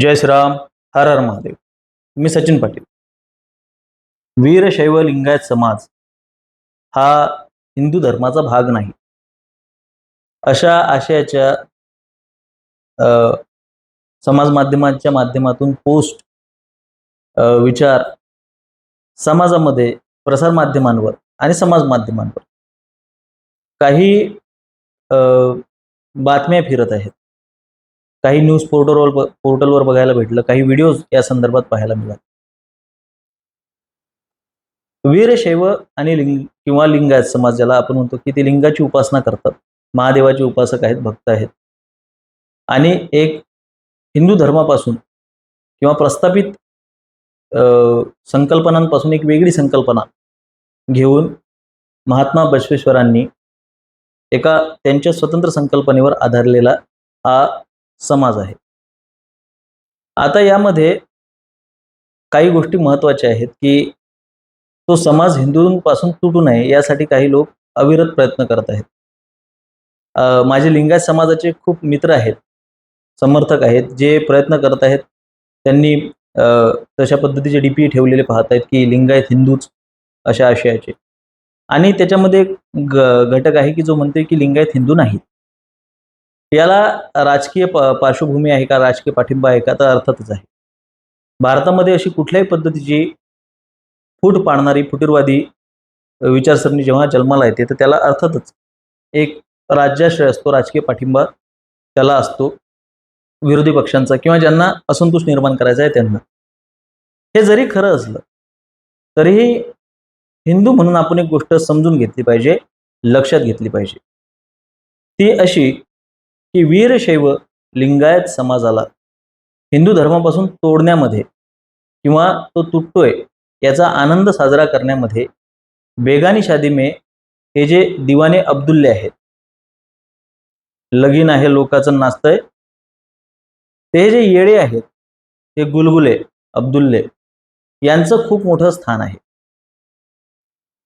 जय श्रीराम हर हर महादेव. मी सचिन पाटील. वीरशैव लिंगायत समाज हा हिंदू धर्माचा भाग नाही. अशा आशयाच्या समाज माध्यमांच्या माध्यमातून पोस्ट आ, विचार समाजामध्ये प्रसार माध्यमांवर आणि समाज माध्यमांवर काही बातम्या फिरत आहेत. काही न्यूज पोर्टलवर पोर्टलवर बघायला भेटलं काही व्हिडिओज या संदर्भात पाहायला मिळाले. वीरशैव आणि लिंग किंवा लिंगायत समाज ज्याला आपण म्हणतो की ते लिंगाची उपासना करतात. महादेवाचे उपासक आहेत भक्त आहेत. आणि एक हिंदू धर्मापासून किंवा प्रस्थापित संकल्पनांपासून एक वेगळी संकल्पना घेऊन महात्मा बसवेश्वरांनी एका त्यांच्या स्वतंत्र संकल्पनेवर आधारलेला हा समाज आहे. आता यामध्ये काही गोष्टी महत्त्वाच्या आहेत की तो समाज हिंदूंपासून तुटू नये यासाठी काही लोक अविरत प्रयत्न करत आहेत. माझे लिंगायत समाजाचे खूप मित्र आहेत समर्थक आहेत जे प्रयत्न करत आहेत. त्यांनी तशा पद्धतीचे डी पी ठेवलेले पाहत आहेत की लिंगायत हिंदूच अशा आशयाचे. आणि त्याच्यामध्ये एक ग घटक आहे की जो म्हणते की लिंगायत हिंदू नाहीत. याला राजकीय प पार्श्वभूमी आहे का राजकीय पाठिंबा आहे का तर अर्थातच आहे. भारतामध्ये अशी कुठल्याही पद्धतीची फूट पाडणारी फुटीरवादी विचारसरणी जेव्हा जन्माला येते तर त्याला अर्थातच एक राज्याश्रय असतो राजकीय पाठिंबा त्याला असतो. विरोधी पक्षांचा किंवा ज्यांना असंतोष निर्माण करायचा आहे त्यांना. हे जरी खरं असलं तरीही हिंदू म्हणून आपण एक गोष्ट समजून घेतली पाहिजे लक्षात घेतली पाहिजे. ती अशी की वीरशैव लिंगायत समाजाला हिंदू धर्मापासून तोडण्यामध्ये किंवा तो तुटतोय याचा आनंद साजरा करण्यामध्ये बेगानी शादी हे जे दिवाने अब्दुल्ले आहेत. लगीन आहे लोकाचं नाचतंय. ते जे येडे आहेत ते गुलगुले अब्दुल्ले यांचं खूप मोठं स्थान आहे.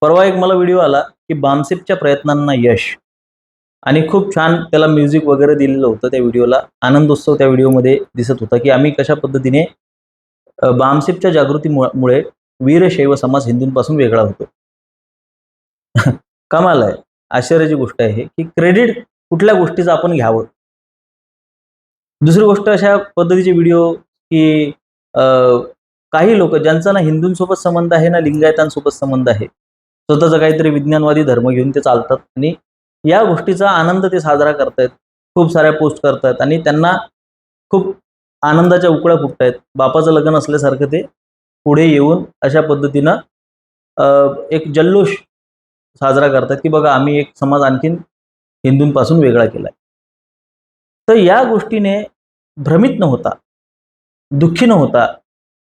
परवा एक मला व्हिडिओ आला की बामसेपच्या प्रयत्नांना यश. आणि खूप छान त्याला म्युझिक वगैरे दिलेलं होतं त्या व्हिडिओला आनंदोत्सव त्या व्हिडिओमध्ये दिसत होता की आम्ही कशा पद्धतीने अ, बामसेपच्या जागृतीमुळे वीरशैव समाज हिंदूंपासून वेगळा होतो. कमाल आहे. आश्चर्याची गोष्ट आहे की क्रेडिट कुठल्या गोष्टीचं आपण घ्यावं? दुसरी गोष्ट अशा पद्धतीचे व्हिडिओ की काही लोक ज्यांचा ना हिंदूंसोबत संबंध आहे ना लिंगायतांसोबत संबंध आहे स्वतःचा काहीतरी विज्ञानवादी धर्म घेऊन ते चालतात आणि या गोष्टीचा आनंद ते साजरा करतायत. खूप साऱ्या पोस्ट करतायत आणि त्यांना खूप आनंदाच्या उकळ्या फुटतायत. बापाचं लग्न असल्यासारखं ते पुढे येऊन अशा पद्धतीनं एक जल्लोष साजरा करतात की बघा आम्ही एक समाज आणखीन हिंदूंपासून वेगळा केलाय. तर या गोष्टीने भ्रमित न होता दुःखी न होता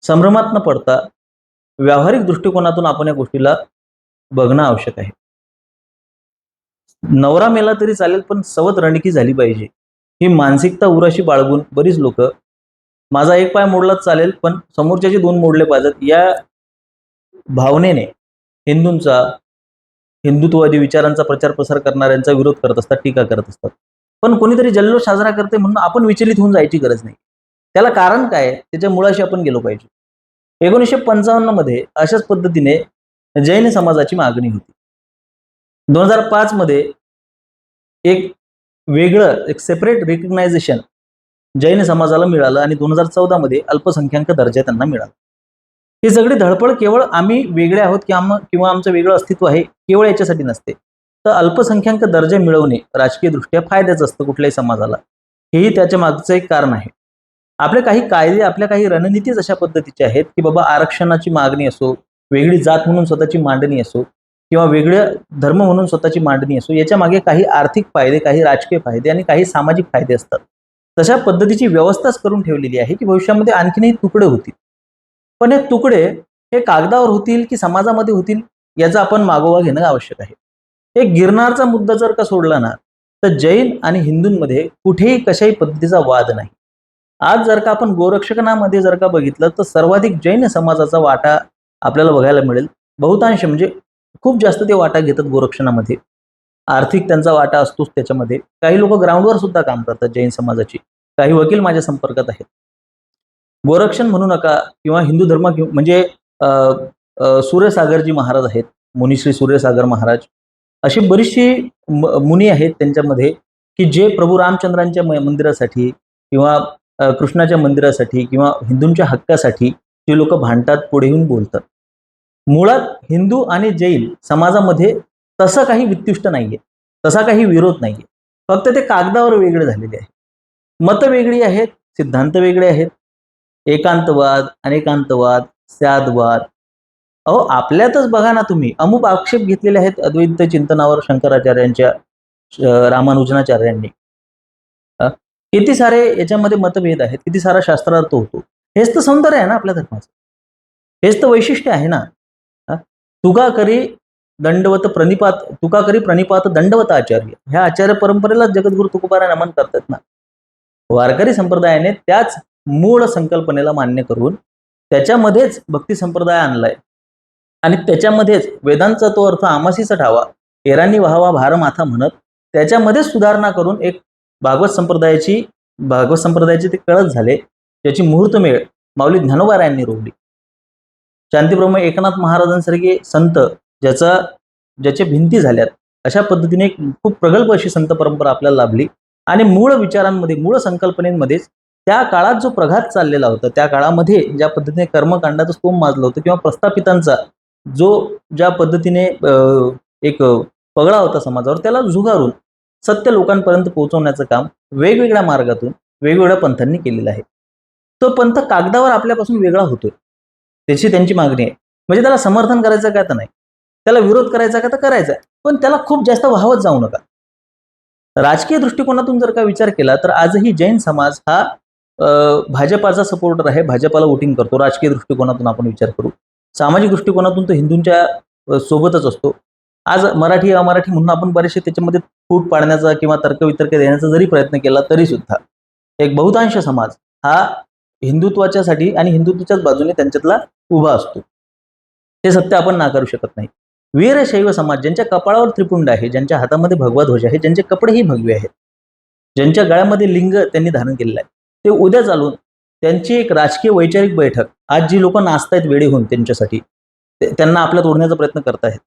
संभ्रमात न पडता व्यावहारिक दृष्टिकोनातून आपण या गोष्टीला बघणं आवश्यक आहे. नवरा मेला तरी चालेल पण सवत रणकी झाली पाहिजे. ही मानसिकता उराशी बाळगून बरीच लोक माझा एक पाय मोडलाच चालेल पण समोरच्याचे दोन मोडले पाहिजेत. या भावनेने हिंदूंचा हिंदुत्ववादी विचारांचा प्रचार प्रसार करणाऱ्यांचा विरोध करत असतात टीका करत असतात. पण कोणीतरी जल्लोष साजरा करते म्हणून आपण विचलित होऊन जायची गरज नाही. त्याला कारण काय त्याच्या मुळाशी आपण गेलो पाहिजे. एकोणीसशे पंचावन्नमध्ये अशाच पद्धतीने जैन समाजाची मागणी होती. दोन हजार पाच मध्ये एक वेगळं एक सेपरेट रिकग्नायझेशन जैन समाजाला मिळालं आणि दोन हजार चौदा मध्ये अल्पसंख्याक दर्जा त्यांना मिळाला. ही सगळी धडपड केवळ आम्ही वेगळे आहोत किंवा आम- किंवा आमचं वेगळं अस्तित्व आहे केवळ याच्यासाठी नसते. तर अल्पसंख्याक दर्जा मिळवणे राजकीय दृष्ट्या फायद्याचं असतं कुठल्याही समाजाला. हेही त्याच्या मागचं एक कारण आहे. आपले काही कायदे आपल्या काही रणनीतीच अशा पद्धतीचे आहेत की बाबा आरक्षणाची मागणी असो वेगळी जात म्हणून स्वतःची मांडणी असो किंवा वेगळं धर्म म्हणून स्वतःची मांडणी असो याच्या मागे काही आर्थिक फायदे काही राजकीय फायदे आणि काही सामाजिक फायदे असतात. तशा पद्धतीची व्यवस्थाच करून ठेवलेली आहे की भविष्यामध्ये आणखीनही तुकडे होतील. पण हे तुकडे हे कागदावर होतील की समाजामध्ये होतील याचा आपण मागोवा घेणं आवश्यक आहे. हे गिरनारचा मुद्दा जर का सोडला ना तर जैन आणि हिंदूंमध्ये कुठेही कशाही पद्धतीचा वाद नाही. आज जर का आपण गोरक्षकनामध्ये जर का बघितलं तर सर्वाधिक जैन समाजाचा वाटा आपल्याला बघायला मिळेल. बहुतांश म्हणजे खूप जास्त ते वाटा घेतात गोरक्षणामध्ये. आर्थिक त्यांचा वाटा असतोच त्याच्यामध्ये. काही लोक ग्राउंडवर सुद्धा काम करतात जैन समाजाची. काही वकील माझ्या संपर्कात आहेत. गोरक्षण म्हणू नका किंवा हिंदू धर्म म्हणजे सूर्यसागरजी महाराज आहेत. मुनिश्री सूर्यसागर महाराज. अशी बरीचशी मुनी आहेत त्यांच्यामध्ये की जे प्रभू रामचंद्रांच्या मंदिरासाठी किंवा कृष्णाच्या मंदिरासाठी किंवा हिंदूंच्या हक्कासाठी जे लोक भांडतात पुढे येऊन बोलतात. मुळात हिंदू आणि जैन समाजामध्ये तसं काही वित्युष्ट नाहीये तसा काही विरोध नाहीये. फक्त ते कागदावर वेगळे झालेले आहे मतं वेगळी आहेत सिद्धांत वेगळे आहेत. एकांतवाद अनेकांतवाद स्यादवाद. अहो आपल्यातच बघा ना तुम्ही. अमुक आक्षेप घेतलेले आहेत अद्वैत चिंतनावर शंकराचार्यांच्या रामानुजनाचार्यांनी. किती सारे याच्यामध्ये मतभेद आहेत किती सारा शास्त्रार्थ होतो. हेच तर सौंदर्य आहे ना आपल्या धर्माचं. हेच तर वैशिष्ट्य आहे ना. तुका करी दंडवत प्रणिपात तुका करी प्रणिपात दंडवत आचार्य. ह्या आचार्य परंपरेला जगद्गुरु तुकोबारा नमन करतात ना. वारकरी संप्रदायाने त्याच मूळ संकल्पनेला मान्य करून त्याच्यामध्येच भक्ती संप्रदाय आणलाय. आणि त्याच्यामध्येच वेदांचा तो अर्थ आमासीचा ठावा एरांनी व्हावा भारमाथा म्हणत त्याच्यामध्येच सुधारणा करून एक भागवत संप्रदायाची भागवत संप्रदायाचे ते कळत झाले त्याची मुहूर्तमेळ माऊली ज्ञानोबारायांनी रोवली. शांतीब्रह्म एकनाथ महाराजांसारखे संत ज्याचा ज्याच्या भिंती झाल्यात अशा पद्धतीने एक खूप प्रगल्भ अशी संत परंपरा आपल्याला लाभली. आणि मूळ विचारांमध्ये मूळ संकल्पनेमध्येच त्या काळात जो प्रघात चाललेला होता त्या काळामध्ये ज्या पद्धतीने कर्मकांडाचं स्तोम माजलं होतं किंवा प्रस्थापितांचा जो ज्या पद्धतीने एक पगडा होता समाजावर त्याला झुगारून सत्य लोकांपर्यंत पोहोचवण्याचं काम वेगवेगळ्या मार्गातून वेगवेगळ्या पंथांनी केलेलं आहे. तो पंथ कागदावर आपल्यापासून वेगळा होतोय. त्याची त्यांची मागणी आहे. म्हणजे त्याला समर्थन करायचं का तर नाही? त्याला विरोध करायचा का तर करायचा पण त्याला खूप जास्त व्हावत जाऊ नका. राजकीय दृष्टिकोनातून जर का विचार केला तर आजही जैन समाज हा भाजपाचा सपोर्टर आहे. भाजपाला वोटिंग करतो. राजकीय दृष्टिकोनातून आपण विचार करू. सामाजिक दृष्टिकोनातून तो हिंदूंच्या सोबतच असतो. आज मराठी अमराठी म्हणून आपण बरेचसे त्याच्यामध्ये फूट पाडण्याचा किंवा तर्कवितर्क देण्याचा जरी प्रयत्न केला तरी सुद्धा. एक बहुतांश समाज हा हिंदुत्वाच्यासाठी आणि हिंदुत्वाच्याच बाजूने त्यांच्यातला उभा असतो. हे सत्य आपण नाकारू शकत नाही. वीरशैव समाज ज्यांच्या कपाळावर त्रिपुंड आहे ज्यांच्या हातामध्ये भगवा ध्वज आहे ज्यांचे कपडेही भगवे आहेत ज्यांच्या गळ्यामध्ये लिंग त्यांनी धारण केलेलं आहे. ते उद्या चालून त्यांची एक राजकीय वैचारिक बैठक आज जी लोक नाचतायत वेडे होऊन त्यांच्यासाठी त्यांना आपल्यात ओढण्याचा प्रयत्न करतायत.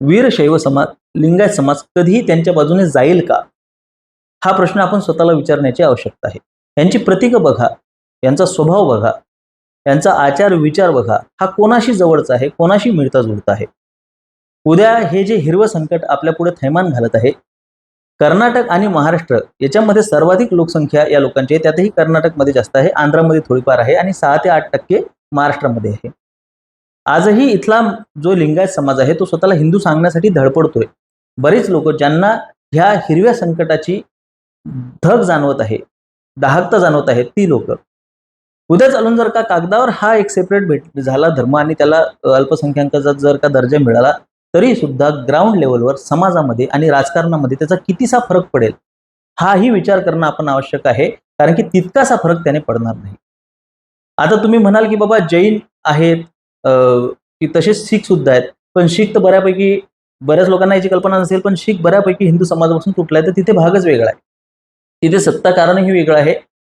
वीरशैव समाज लिंगायत समाज कधीही त्यांच्या बाजूने जाईल का? हा प्रश्न आपण स्वतःला विचारण्याची आवश्यकता आहे. यांची प्रतीकं बघा यांचा स्वभाव बघा यांचा आचार विचार बघा. हा कोणाशी जवळचा आहे? कोणाशी मिळता जुळता आहे? उद्या हे जे हिरवं संकट आपल्या पुढे थैमान घालत आहे कर्नाटक आणि महाराष्ट्र याच्यामध्ये सर्वाधिक लोकसंख्या या लोकांची आहे. त्यातही कर्नाटकमध्ये जास्त आहे आंध्रामध्ये थोडीफार आहे आणि सहा ते आठ टक्के महाराष्ट्रामध्ये आहे. आजही इथला जो लिंगायत समाज आहे तो स्वतःला हिंदू सांगण्यासाठी धडपडतोय. बरेच लोक ज्यांना ह्या हिरव्या संकटाची धग जाणवत आहे दाहकता जाणवत आहे ती लोक. उद्या चालून जर का कागदावर हा एक सेपरेट भेट झाला धर्म आणि त्याला अल्पसंख्याकाचा जर का दर्जा मिळाला तरी सुद्धा ग्राउंड लेवलवर समाजामध्ये आणि राजकारणामध्ये त्याचा कितीसा फरक पडेल हाही विचार करणं आपण आवश्यक आहे कारण की तितकासा फरक त्याने पडणार नाही. आता तुम्ही म्हणाल की बाबा जैन आहेत की तसेच शीख सुद्धा आहेत पण शीख तर बऱ्यापैकी बऱ्याच लोकांना याची कल्पना नसेल पण शीख बऱ्यापैकी हिंदू समाजापासून तुटलाय तर तिथे भागच वेगळा आहे. तिथे सत्ताकारणही वेगळं आहे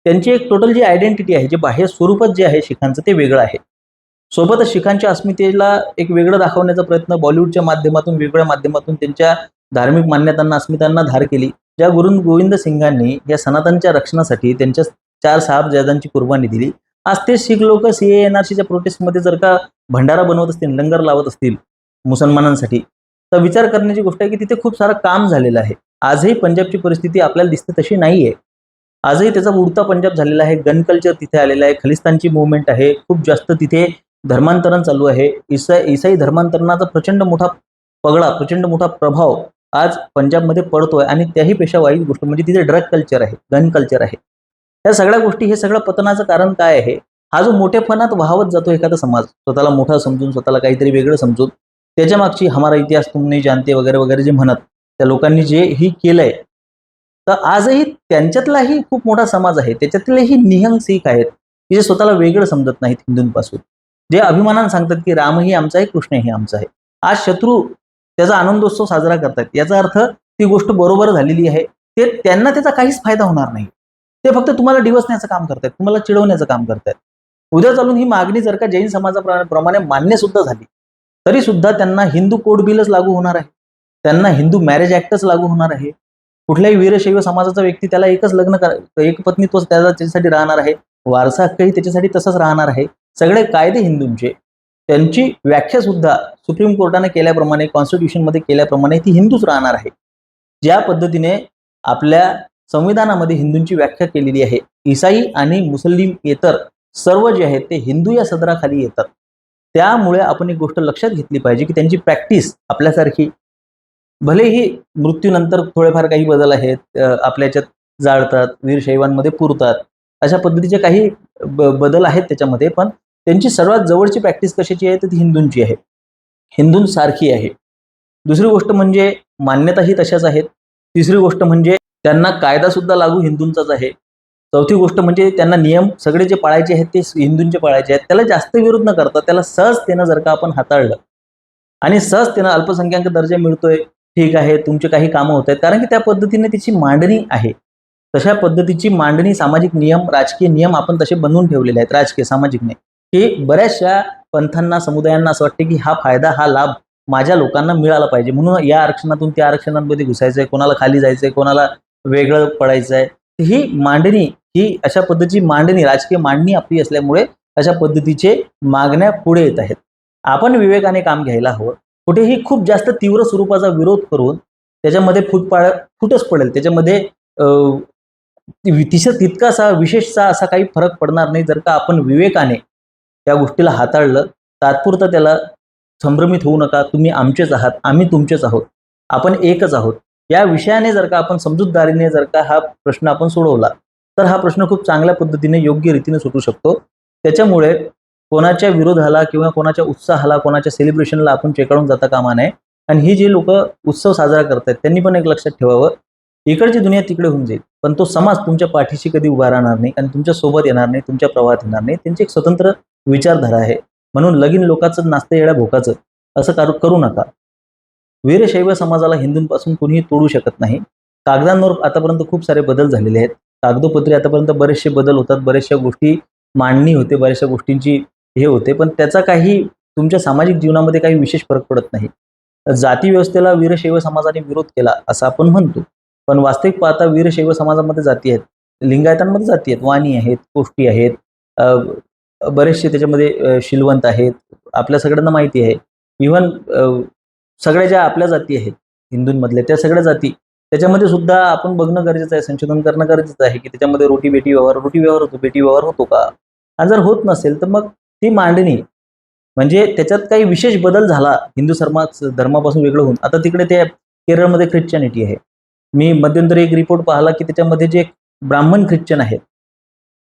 त्यांची एक टोटल जी आयडेंटिटी आहे जे बाह्य स्वरूपच जे आहे शिखांचं ते वेगळं आहे. सोबतच शिखांच्या अस्मितेला एक वेगळं दाखवण्याचा प्रयत्न बॉलिवूडच्या माध्यमातून वेगळ्या माध्यमातून त्यांच्या धार्मिक मान्यतांना अस्मितांना धार केली. ज्या गुरु गोविंद सिंगांनी या सनातनच्या रक्षणासाठी त्यांच्या चार साहेबजादांची कुर्बानी दिली. आज ते शीख लोक सी एन आर सीच्या प्रोटेस्टमध्ये जर का भंडारा बनवत असतील लंगर लावत असतील मुसलमानांसाठी तर विचार करण्याची गोष्ट आहे की तिथे खूप सारं काम झालेलं आहे. आजही पंजाबची परिस्थिती आपल्याला दिसते तशी नाही आहे आजही त्याचा उडता पंजाब झालेला आहे. गन कल्चर तिथे आलेलं आहे. खलिस्तानची मुवमेंट आहे. खूप जास्त तिथे धर्मांतरण चालू आहे. इसाई इसाई धर्मांतरणाचा प्रचंड मोठा पगडा प्रचंड मोठा प्रभाव आज पंजाबमध्ये पडतोय आणि त्याही पेक्षा वाईट गोष्ट म्हणजे तिथे ड्रग कल्चर आहे. गन कल्चर आहे. या सगळ्या गोष्टी हे सगळं पतनाचं कारण काय आहे? हा जो मोठेपणात वाहवत जातो एखादा समाज स्वतःला मोठा समजून स्वतःला काहीतरी वेगळं समजून त्याच्या मागची हमारा इतिहास तुम्ही जानते वगैरे वगैरे जे म्हणत त्या लोकांनी जे ही केलंय तर आजही त्यांच्यातलाही खूप मोठा समाज आहे. त्याच्यातलेही निहंग सिख आहेत की जे स्वतःला वेगळं समजत नाहीत हिंदूंपासून. जे अभिमानानं सांगतात की रामही आमचा आहे कृष्णही आमचा आहे. आज शत्रू त्याचा आनंदोत्सव साजरा करतायत याचा अर्थ ती गोष्ट बरोबर झालेली आहे. ते त्यांना त्याचा काहीच फायदा होणार नाही. ते फक्त तुम्हाला डिवसण्याचं काम करतायत तुम्हाला चिडवण्याचं काम करतायत. उद्या चालून ही मागणी जर का जैन समाजाप्रमाणे मान्य सुद्धा झाली तरी सुद्धा त्यांना हिंदू कोड बिलच लागू होणार आहे. त्यांना हिंदू मॅरेज ऍक्टच लागू होणार आहे. कुठल्याही वीरशैव समाजाचा व्यक्ती त्याला एकच लग्न कर एक पत्नी तोच त्याचा त्याच्यासाठी राहणार आहे. वारसा हक्कही त्याच्यासाठी तसंच राहणार आहे. सगळे कायदे हिंदूंचे. त्यांची व्याख्या सुद्धा सुप्रीम कोर्टाने केल्याप्रमाणे कॉन्स्टिट्यूशनमध्ये केल्याप्रमाणे ती हिंदूच राहणार आहे. ज्या पद्धतीने आपल्या संविधानामध्ये हिंदूंची व्याख्या केलेली आहे. ईसाई आणि मुस्लिम इतर सर्व जे आहेत ते हिंदू या सदराखाली येतात. त्यामुळे आपण एक गोष्ट लक्षात घेतली पाहिजे की त्यांची प्रॅक्टिस आपल्यासारखी भलेही मृत्यूनंतर थोडेफार काही बदल आहेत आपल्या याच्यात जाळतात वीरशैवांमध्ये पुरतात अशा पद्धतीचे काही बदल आहेत त्याच्यामध्ये पण त्यांची सर्वात जवळची प्रॅक्टिस कशाची आहे? तर ती हिंदूंची आहे. हिंदूंसारखी आहे. दुसरी गोष्ट म्हणजे मान्यताही तशाच आहेत. तिसरी गोष्ट म्हणजे त्यांना कायदा सुद्धा लागू हिंदूंचाच आहे. चौथी गोष्ट म्हणजे त्यांना नियम सगळे जे पाळायचे आहेत ते हिंदूंचे पाळायचे आहेत. त्याला जास्त विरोध न करता त्याला सहजतेनं जर का आपण हाताळलं आणि सहजतेनं अल्पसंख्याक दर्जा मिळतोय ठीक आहे तुमचे काही कामं होत आहेत. कारण की त्या पद्धतीने तिची मांडणी आहे. तशा पद्धतीची मांडणी सामाजिक नियम राजकीय नियम आपण तसे बनवून ठेवलेले आहेत राजकीय सामाजिक नियम की बऱ्याचशा पंथांना समुदायांना असं वाटते की हा फायदा हा लाभ माझ्या लोकांना मिळाला पाहिजे. म्हणून या आरक्षणातून त्या आरक्षणांमध्ये घुसायचंय कोणाला खाली जायचंय कोणाला वेगळं पडायचं आहे ही मांडणी ही अशा पद्धतीची मांडणी राजकीय मांडणी आपली असल्यामुळे अशा पद्धतीचे मागण्या पुढे येत आहेत. आपण विवेकाने काम घ्यायला हवं. कुठेही खूप जास्त तीव्र स्वरूपाचा विरोध करून त्याच्यामध्ये फूट पाड फुटच पडेल. त्याच्यामध्ये अं, तितकासा विशेषचा असा काही फरक पडणार नाही. जर का आपण विवेकाने त्या गोष्टीला हाताळलं तात्पुरतं त्याला संभ्रमित होऊ नका. तुम्ही आमचेच आहात. आम्ही तुमचेच आहोत. आपण एकच आहोत. या विषयाने जर का आपण समजूतदारीने जर का हा प्रश्न आपण सोडवला तर हा प्रश्न खूप चांगल्या पद्धतीने योग्य रीतीने सुटू शकतो. त्याच्यामुळे कोणाच्या विरोधाला किंवा कोणाच्या उत्साहाला कोणाच्या सेलिब्रेशनला आपण चेकाळून जाता कामा नये. आणि ही जी लोक उत्सव साजरा करतात त्यांनी पण एक लक्षात ठेवावं इकडची दुनिया तिकडे होऊन जाईल. पण तो समाज तुमच्या पाठीशी कधी उभा राहणार नाही आणि तुमच्यासोबत येणार नाही तुमच्या प्रवाहात येणार नाही. त्यांची एक स्वतंत्र विचारधारा आहे. म्हणून लगीन लोकांचं नाचतं येड्या भोकाचं असं करू करू नका. वीरशैव समाजाला हिंदूंपासून कोणीही तोडू शकत नाही. कागदांवर आतापर्यंत खूप सारे बदल झालेले आहेत. कागदोपत्री आतापर्यंत बरेचसे बदल होतात. बऱ्याचशा गोष्टी मांडणी होते. बऱ्याचशा गोष्टींची हे होते. पण त्याचा काही तुमच्या सामाजिक जीवनामध्ये काही विशेष फरक पडत नाही. जाती व्यवस्थेला वीरशैव समाजाने विरोध केला असं आपण म्हणतो. पण वास्तविक पाहता वीरशैव समाजामध्ये जाती आहेत. लिंगायतांमध्ये जाती आहेत. वाणी आहेत कोष्टी आहेत. बरेचसे त्याच्यामध्ये शिलवंत आहेत. आपल्या सगळ्यांना माहिती आहे. इव्हन सगळ्या ज्या आपल्या जाती आहेत हिंदूंमधल्या त्या सगळ्या जाती त्याच्यामध्ये सुद्धा आपण बघणं गरजेचं आहे संशोधन करणं गरजेचं आहे की त्याच्यामध्ये रोटी बेटी व्यवहार रोटी व्यवहार होतो बेटी व्यवहार होतो का? आणि जर होत नसेल तर मग ती मांडणी. म्हणजे त्याच्यात काही विशेष बदल झाला हिंदू धर्मा धर्मापासून वेगळं होऊन. आता तिकडे ते केरळमध्ये ख्रिश्चनिटी आहे. मी मध्यंतरी एक रिपोर्ट पाहिला की त्याच्यामध्ये जे ब्राह्मण ख्रिश्चन आहेत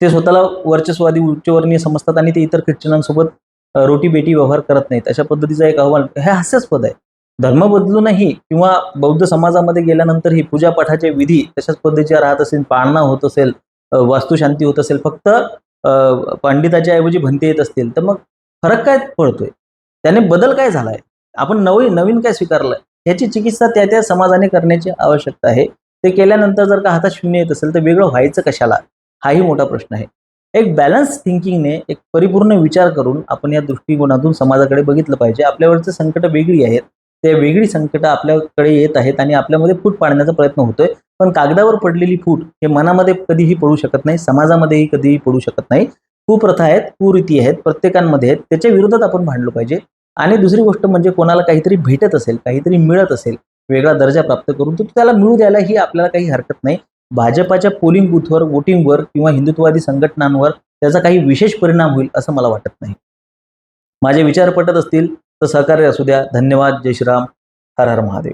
ते स्वतःला वर्चस्वादी उच्चवर्णीय समजतात आणि ते इतर ख्रिश्चनांसोबत रोटी बेटी व्यवहार करत नाहीत. अशा पद्धतीचा एक अहवाल हे हास्यास्पद आहे. धर्म बदलूनही किंवा बौद्ध समाजामध्ये गेल्यानंतरही पूजापाठाचे विधी तशाच पद्धतीच्या राहत असेल पाळणा होत असेल वास्तुशांती होत असेल फक्त पंडिताच्या ऐवजी भंते येत असतील तर मग फरक काय पडतोय? त्याने बदल काय झालाय? आपण नवीन नवीन काय स्वीकारलंय? ह्याची चिकित्सा त्या त्या समाजाने करण्याची आवश्यकता आहे. ते केल्यानंतर जर का हातात शून्य येत असेल तर वेगळं व्हायचं कशाला? हाही मोठा प्रश्न आहे. एक बॅलन्स थिंकिंगने एक परिपूर्ण विचार करून आपण या दृष्टिकोनातून समाजाकडे बघितलं पाहिजे. आपल्यावरचे संकट वेगळी आहेत. ते वेगळी संकटं आपल्याकडे येत आहेत आणि आपल्यामध्ये फूट पाडण्याचा प्रयत्न होतोय. पण कागदावर पडलेली फूट हे मनामध्ये कधीही पडू शकत नाही समाजामध्येही कधीही पडू शकत नाही. कुप्रथा आहेत कुरीती आहेत प्रत्येकांमध्ये आहेत. त्याच्या विरोधात आपण भांडलो पाहिजे. आणि दुसरी गोष्ट म्हणजे कोणाला काहीतरी भेटत असेल काहीतरी मिळत असेल वेगळा दर्जा प्राप्त करून तर त्याला मिळू द्यायला ही आपल्याला काही हरकत नाही. भाजपाच्या पोलिंग बूथवर वोटिंगवर किंवा हिंदुत्ववादी संघटनांवर त्याचा काही विशेष परिणाम होईल असं मला वाटत नाही. माझे विचार पटत असतील तर सहकार्य असू द्या. धन्यवाद. जय श्रीराम. हर हर महादेव.